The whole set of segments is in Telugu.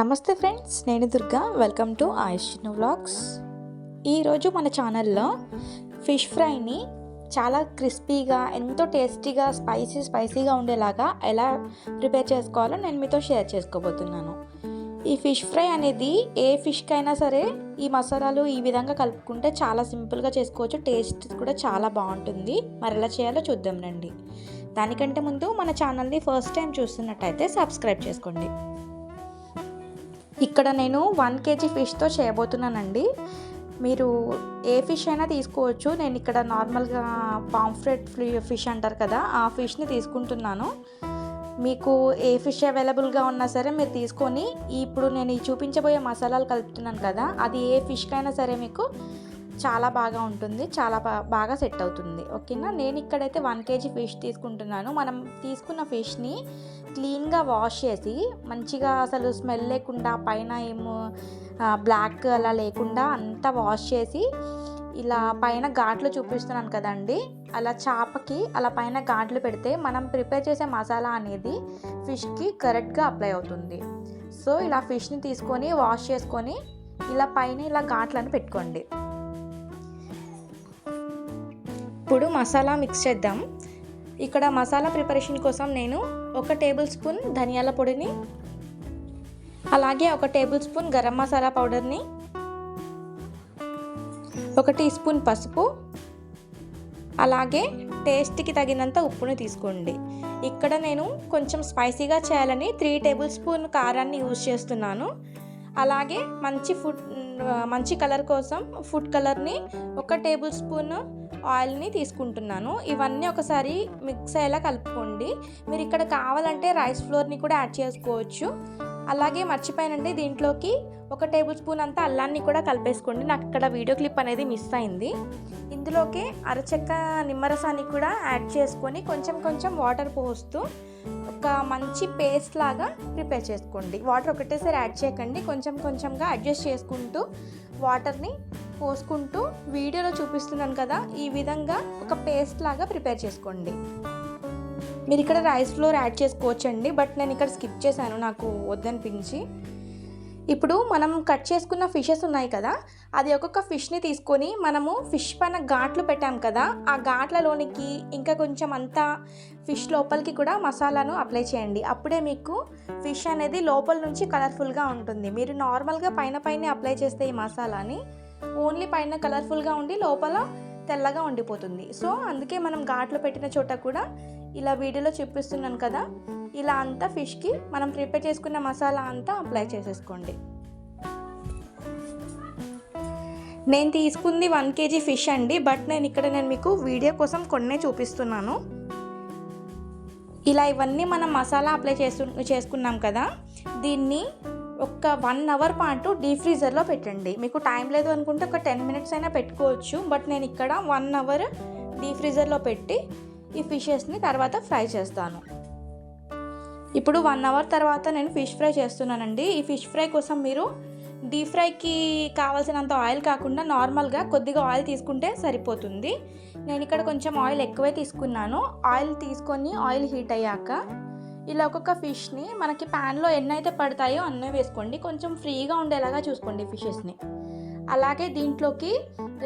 నమస్తే ఫ్రెండ్స్ నేను Durga. Welcome to Ayush vlogs ఈరోజు మన ఛానల్లో ఫిష్ ఫ్రైని చాలా క్రిస్పీగా ఎంతో టేస్టీగా స్పైసీ స్పైసీగా ఉండేలాగా ఎలా ప్రిపేర్ చేసుకోవాలో నేను మీతో షేర్ చేసుకోబోతున్నాను. ఈ ఫిష్ ఫ్రై అనేది ఏ ఫిష్కైనా సరే ఈ మసాలాలు ఈ విధంగా కలుపుకుంటే చాలా సింపుల్గా చేసుకోవచ్చు టేస్ట్ కూడా చాలా బాగుంటుంది. మరి ఎలా చేయాలో చూద్దాం రండి. దానికంటే ముందు మన ఛానల్ని ఫస్ట్ టైం చూస్తున్నట్టయితే సబ్స్క్రైబ్ చేసుకోండి. ఇక్కడ నేను వన్ కేజీ ఫిష్తో చేయబోతున్నానండి. మీరు ఏ ఫిష్ అయినా తీసుకోవచ్చు. నేను ఇక్కడ నార్మల్గా పాంఫ్రెట్ ఫిష్ అంటారు కదా ఆ ఫిష్ని తీసుకుంటున్నాను. మీకు ఏ ఫిష్ అవైలబుల్గా ఉన్నా సరే మీరు తీసుకొని ఇప్పుడు నేను ఈ చూపించబోయే మసాలాలు కలుపుతున్నాను కదా అది ఏ ఫిష్కైనా సరే మీకు చాలా బాగా ఉంటుంది. చాలా బాగా సెట్ అవుతుంది. ఓకేనా? నేను ఇక్కడైతే వన్ కేజీ ఫిష్ తీసుకుంటున్నాను. మనం తీసుకున్న ఫిష్ని క్లీన్గా వాష్ చేసి మంచిగా అసలు స్మెల్ లేకుండా పైన ఏమో బ్లాక్ అలా లేకుండా అంతా వాష్ చేసి ఇలా పైన ఘాట్లు చూపిస్తున్నాను కదండి. అలా చేపకి అలా పైన ఘాట్లు పెడితే మనం ప్రిపేర్ చేసే మసాలా అనేది ఫిష్కి కరెక్ట్గా అప్లై అవుతుంది. సో ఇలా ఫిష్ని తీసుకొని వాష్ చేసుకొని ఇలా పైన ఇలా ఘాట్లను పెట్టుకోండి. ఇప్పుడు మసాలా మిక్స్ చేద్దాం. ఇక్కడ మసాలా ప్రిపరేషన్ కోసం నేను ఒక టేబుల్ స్పూన్ ధనియాల పొడిని అలాగే ఒక టేబుల్ స్పూన్ గరం మసాలా పౌడర్ని ఒక టీ స్పూన్ పసుపు అలాగే టేస్ట్కి తగినంత ఉప్పుని తీసుకోండి. ఇక్కడ నేను కొంచెం స్పైసీగా చేయాలని త్రీ టేబుల్ స్పూన్ కారాన్ని యూజ్ చేస్తున్నాను. అలాగే మంచి ఫుడ్ మంచి కలర్ కోసం ఫుడ్ కలర్ని ఒక టేబుల్ స్పూన్ ఆయిల్ని తీసుకుంటున్నాను. ఇవన్నీ ఒకసారి మిక్స్ అయ్యేలా కలుపుకోండి. మీరు ఇక్కడ కావాలంటే రైస్ ఫ్లోర్ని కూడా యాడ్ చేసుకోవచ్చు. అలాగే మర్చిపోయానండి దీంట్లోకి ఒక టేబుల్ స్పూన్ అంతా అల్లాన్ని కూడా కలిపేసుకోండి. నాకు ఇక్కడ వీడియో క్లిప్ అనేది మిస్ అయింది. ఇందులోకి అరచెక్క నిమ్మరసాన్ని కూడా యాడ్ చేసుకొని కొంచెం కొంచెం వాటర్ పోస్తూ ఒక మంచి పేస్ట్ లాగా ప్రిపేర్ చేసుకోండి. వాటర్ ఒకటేసారి యాడ్ చేయకండి. కొంచెం కొంచెంగా అడ్జస్ట్ చేసుకుంటూ వాటర్ని పోసుకుంటూ వీడియోలో చూపిస్తున్నాను కదా ఈ విధంగా ఒక పేస్ట్ లాగా ప్రిపేర్ చేసుకోండి. మీరు ఇక్కడ రైస్ ఫ్లోర్ యాడ్ చేసుకోవచ్చండి బట్ నేను ఇక్కడ స్కిప్ చేశాను నాకు వద్దనిపించి. ఇప్పుడు మనం కట్ చేసుకున్న ఫిషెస్ ఉన్నాయి కదా అది ఒక్కొక్క ఫిష్ని తీసుకొని మనము ఫిష్ పైన ఘాట్లు పెట్టాం కదా ఆ ఘాట్లలోనికి ఇంకా కొంచెం అంతా ఫిష్ లోపలికి కూడా మసాలాను అప్లై చేయండి. అప్పుడే మీకు ఫిష్ అనేది లోపల నుంచి కలర్ఫుల్గా ఉంటుంది. మీరు నార్మల్గా పైన పైన అప్లై చేస్తే ఈ మసాలాని ఓన్లీ పైన కలర్ఫుల్గా ఉండి లోపల తెల్లగా ఉండిపోతుంది. సో అందుకే మనం ఘాట్లు పెట్టిన చోట కూడా ఇలా వీడియోలో చూపిస్తున్నాను కదా ఇలా అంతా ఫిష్కి మనం ప్రిపేర్ చేసుకున్న మసాలా అంతా అప్లై చేసేసుకోండి. నేను తీసుకుంది వన్ కేజీ ఫిష్ అండి బట్ నేను ఇక్కడ నేను మీకు వీడియో కోసం కొన్నే చూపిస్తున్నాను. ఇలా ఇవన్నీ మనం మసాలా అప్లై చేసు చేసుకున్నాం కదా దీన్ని ఒక వన్ అవర్ పాటు డీప్ ఫ్రీజర్లో పెట్టండి. మీకు టైం లేదు అనుకుంటే ఒక టెన్ మినిట్స్ అయినా పెట్టుకోవచ్చు బట్ నేను ఇక్కడ వన్ అవర్ డీప్ ఫ్రీజర్లో పెట్టి ఈ ఫిషెస్ని తర్వాత ఫ్రై చేస్తాను. ఇప్పుడు వన్ అవర్ తర్వాత నేను ఫిష్ ఫ్రై చేస్తున్నానండి. ఈ ఫిష్ ఫ్రై కోసం మీరు డీప్ ఫ్రైకి కావాల్సినంత ఆయిల్ కాకుండా నార్మల్గా కొద్దిగా ఆయిల్ తీసుకుంటే సరిపోతుంది. నేను ఇక్కడ కొంచెం ఆయిల్ ఎక్కువే తీసుకున్నాను. ఆయిల్ తీసుకొని ఆయిల్ హీట్ అయ్యాక ఇలా ఒక్కొక్క ఫిష్ని మనకి ప్యాన్లో ఎన్ని అయితే పడతాయో అన్నీ వేసుకోండి. కొంచెం ఫ్రీగా ఉండేలాగా చూసుకోండి ఫిషెస్ని అలాగే దీంట్లోకి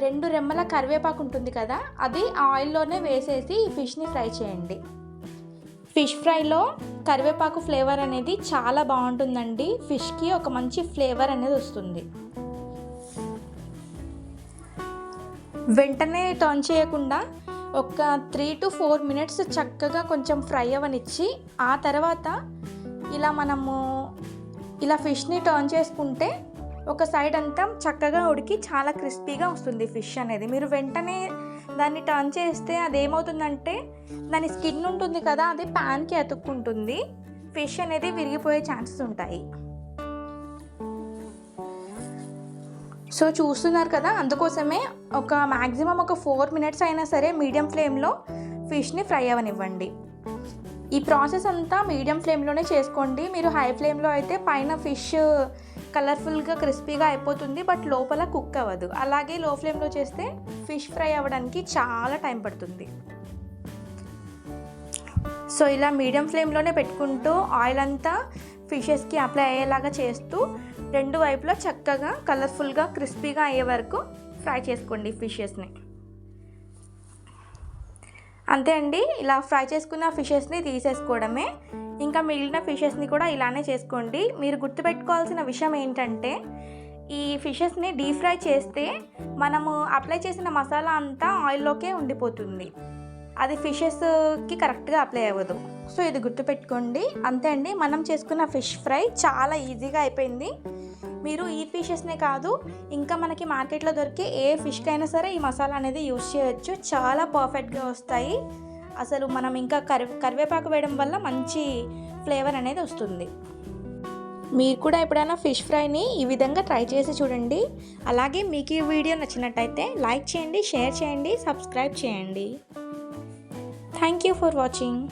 రెండు రెమ్మల కరివేపాకు ఉంటుంది కదా అది ఆయిల్లోనే వేసేసి ఈ ఫిష్ని ఫ్రై చేయండి. ఫిష్ ఫ్రైలో కరివేపాకు ఫ్లేవర్ అనేది చాలా బాగుంటుందండి. ఫిష్కి ఒక మంచి ఫ్లేవర్ అనేది వస్తుంది. వెంటనే టర్న్ చేయకుండా ఒక త్రీ టు ఫోర్ మినిట్స్ చక్కగా కొంచెం ఫ్రై అవనిచ్చి ఆ తర్వాత ఇలా మనము ఇలా ఫిష్ని టర్న్ చేసుకుంటే ఒక సైడ్ అంతా చక్కగా ఉడికి చాలా క్రిస్పీగా వస్తుంది ఫిష్ అనేది. మీరు వెంటనే దాన్ని టర్న్ చేస్తే అది ఏమవుతుందంటే దాని స్కిన్ ఉంటుంది కదా అది ప్యాన్కి అతుక్కుంటుంది. ఫిష్ అనేది విరిగిపోయే ఛాన్సెస్ ఉంటాయి. సో చూస్తున్నారు కదా అందుకోసమే ఒక మ్యాక్సిమం ఒక ఫోర్ మినిట్స్ అయినా సరే మీడియం ఫ్లేమ్లో ఫిష్ని ఫ్రై అవ్వనివ్వండి ఈ ప్రాసెస్ అంతా మీడియం ఫ్లేమ్లోనే చేసుకోండి. మీరు హై ఫ్లేమ్లో అయితే పైన ఫిష్ కలర్ఫుల్గా క్రిస్పీగా అయిపోతుంది బట్ లోపల కుక్ అవ్వదు. అలాగే లో ఫ్లేమ్లో చేస్తే ఫిష్ ఫ్రై అవ్వడానికి చాలా టైం పడుతుంది. సో ఇలా మీడియం ఫ్లేమ్లోనే పెట్టుకుంటూ ఆయిల్ అంతా ఫిషెస్కి అప్లై అయ్యేలాగా చేస్తూ రెండు వైపులా చక్కగా కలర్ఫుల్గా క్రిస్పీగా అయ్యే వరకు ఫ్రై చేసుకోండి ఫిషెస్ని. అంతే అండి. ఇలా ఫ్రై చేసుకున్న ఫిషెస్ని తీసేసుకోవడమే ఇంకా మిగిలిన ఫిషెస్ని కూడా ఇలానే చేసుకోండి. మీరు గుర్తుపెట్టుకోవాల్సిన విషయం ఏంటంటే ఈ ఫిషెస్ని డీప్ ఫ్రై చేస్తే మనము అప్లై చేసిన మసాలా అంతా ఆయిల్లోకే ఉండిపోతుంది. అది ఫిషెస్కి కరెక్ట్గా అప్లై అవ్వదు. సో ఇది గుర్తుపెట్టుకోండి. అంతే అండి. మనం చేసుకున్న ఫిష్ ఫ్రై చాలా ఈజీగా అయిపోయింది. మీరు ఈ ఫిషెస్నే కాదు ఇంకా మనకి మార్కెట్లో దొరికే ఏ ఫిష్కైనా సరే ఈ మసాలా అనేది యూస్ చేయొచ్చు. చాలా పర్ఫెక్ట్గా వస్తాయి. అసలు మనం ఇంకా కరి కరివేపాకు వేయడం వల్ల మంచి ఫ్లేవర్ అనేది వస్తుంది. మీరు కూడా ఎప్పుడైనా ఫిష్ ఫ్రైని ఈ విధంగా ట్రై చేసి చూడండి. అలాగే మీకు ఈ వీడియో నచ్చినట్టయితే లైక్ చేయండి షేర్ చేయండి సబ్స్క్రైబ్ చేయండి. Thank you for watching.